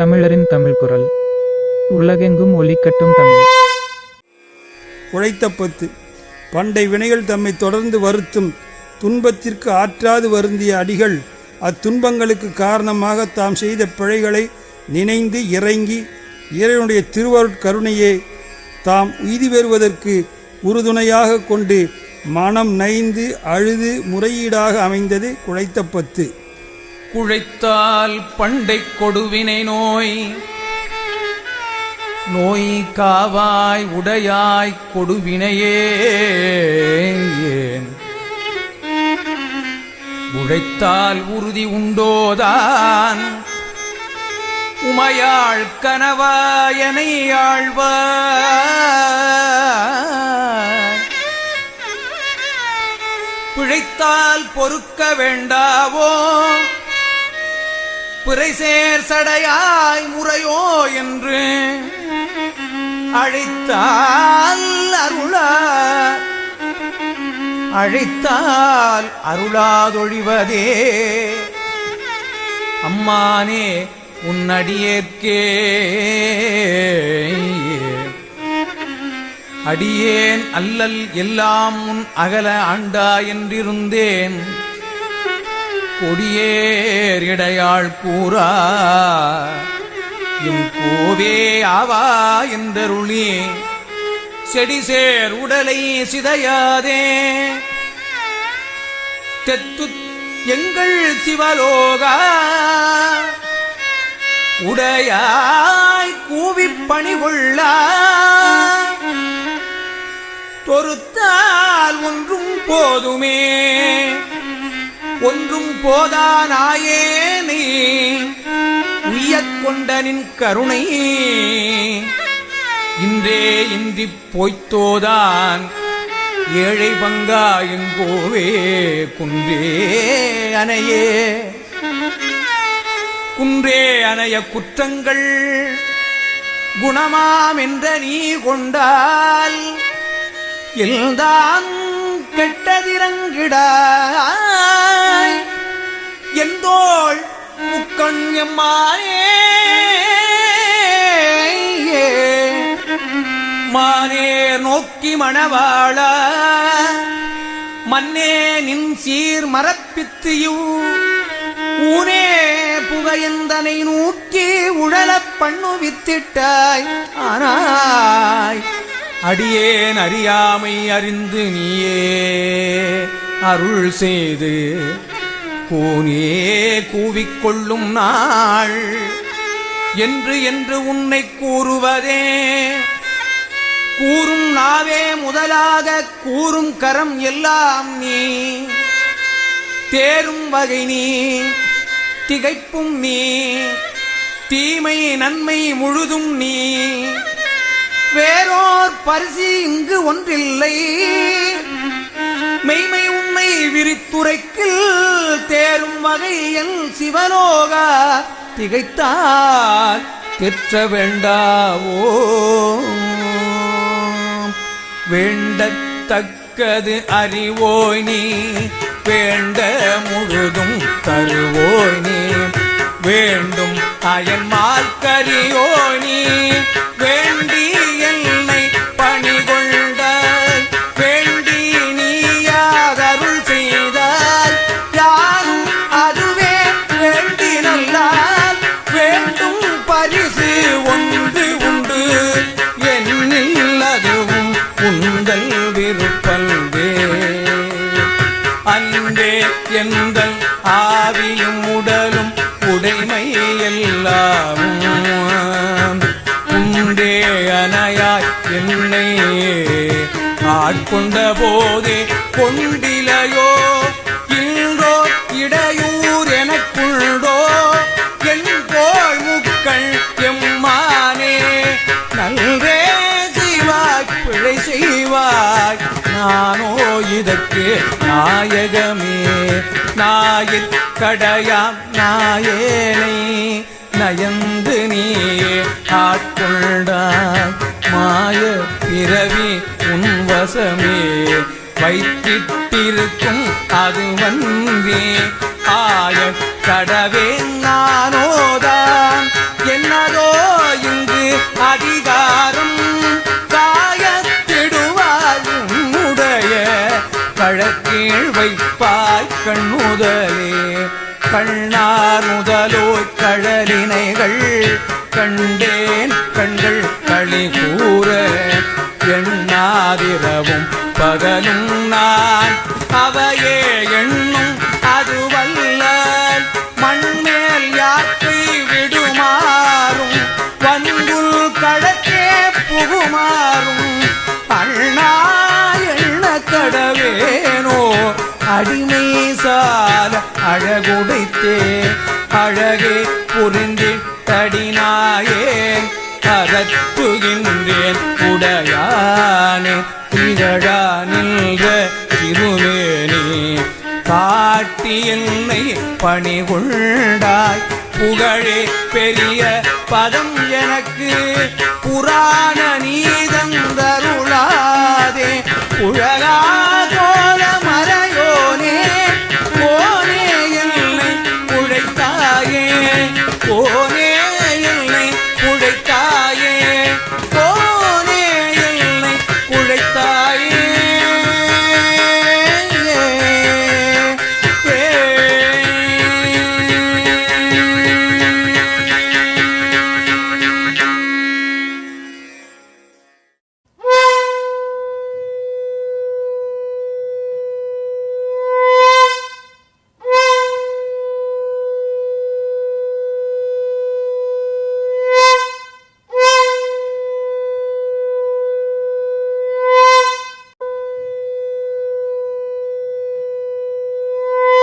தமிழரின் தமிழ் குரல். உலகெங்கும் ஒலிக்கட்டும் தமிழ். உழைத்த பத்து. பண்டை வினைகள் தம்மை தொடர்ந்து வருத்தும். துன்பத்திற்கு ஆற்றாது வருந்திய அடிகள் அத்துன்பங்களுக்கு காரணமாக தாம் செய்த பிழைகளை நினைந்து இறங்கி இறைவனுடைய திருவருட்கருணையே தாம் உய்தி பெறுவதற்கு உறுதுணையாக கொண்டு மனம் நைந்து அழுது முறையீடாக அமைந்தது குழைத்த பத்து. குழைத்தால் பண்டை கொடுவினை நோய். நோய் காவாய் உடையாய் கொடுவினையே. உழைத்தால் உறுதி உண்டோதான். உமையாள் கனவாயனை ஆழ்வாய் பிழைத்தால் பொறுக்க வேண்டாவோ? பிறைசேர் சடையாய் முறையோ என்று அழைத்தால் அருளா அழைத்தால் அருளாதொழிவதே. அம்மானே உன்னடியேற்கே அடியேன் அல்லல் எல்லாம் உன் அகல ஆண்டா என்றிருந்தேன். கொடியேர் இடையாள் கூறா. கோவே ஆவா என்றருளி. செடிசேர் உடலை சிதையாதே. தெத்து எங்கள் சிவலோகா. உடையாய் கூவி பணிகொள்ளா பொறுத்தால் ஒன்றும் போதுமே. ஒன்றும் போதானாயேனே உய்யக் கொண்டனின் கருணை. இன்றே இன்றிப் போய்த்தோதான். ஏழை பங்கா எங்கோவே குன்றே அணையே. குன்றே அணைய குற்றங்கள் குணமாம் என்ற நீ கொண்டால் எல்தான் கெட்டதிரங்கிட எந்தோள் முக்கண் எம்மானே மானே நோக்கி மணவாள மன்னே நின் சீர் மரப்பித்தியூ ஊனே புகையந்தனை நூக்கி உழலப் பண்ணு வித்திட்டாய். ஆனாய் அடியேன் அறியாமை அறிந்து நீயே. அருள் செய்து கூனே கூவிக்கொள்ளும் நாள். என்று என்று உன்னை கூறுவதே. கூறும் நாவே முதலாக கூறும் கரம் எல்லாம் நீ. தேரும் வகை நீ திகைப்பும் நீ. தீமை நன்மை முழுதும் நீ. வேறோர் பரிசு இங்கு ஒன்றில்லை. மெய்மை விரித்துரைக்கில் தேரும் வகை என் சிவலோகா திகைத்தால் தெற்ற வேண்டாவோ வேண்டத்தக்கது அறிவோய் நீ வேண்ட முழுதும் தருவோய் நீ வேண்டும் அயன்மால் கரியோய் நீ. உங்கள் அன்பே எங்கள் ஆவியும் உடலும் உடைமை எல்லாம் உண்டே அணையாய் என்னை ஆட்கொண்ட போதே கொண்டிலையோ இன்றோ இடையூர் நானோ இதற்கு நாயகமே. நாயில் கடையாம் நாயேனை நயந்து நீ ஆட்கொண்டாய் மாய பிறவி உன் வசமே. வைத்திட்டிருக்கும் அது வந்தே. ஆய கடவே நான் கீழ் வைப்பாய் கண் முதலே கண்ணார் முதலோ கழலினைகள் கண்டேன் கண்கள் களி கூற எண்ணாதிரவும் பகலும் நான். அவையே எண்ணும் அதுவல்ல மண்மேல் யாக்கை விடுமாறும். வந்துள் கழக்கே புகுமாறும். அண்ணா எண்ண கடவே. அடிமை சால அழகுடைத்தே அழகே புரிந்திட்டடினாயே அகத்துகின்றேன் உடையானே திகழா நின்ற திருமேனி காட்டி என்னை பணி கொண்டாய் புகழே பெரிய பதம் எனக்கு. புராண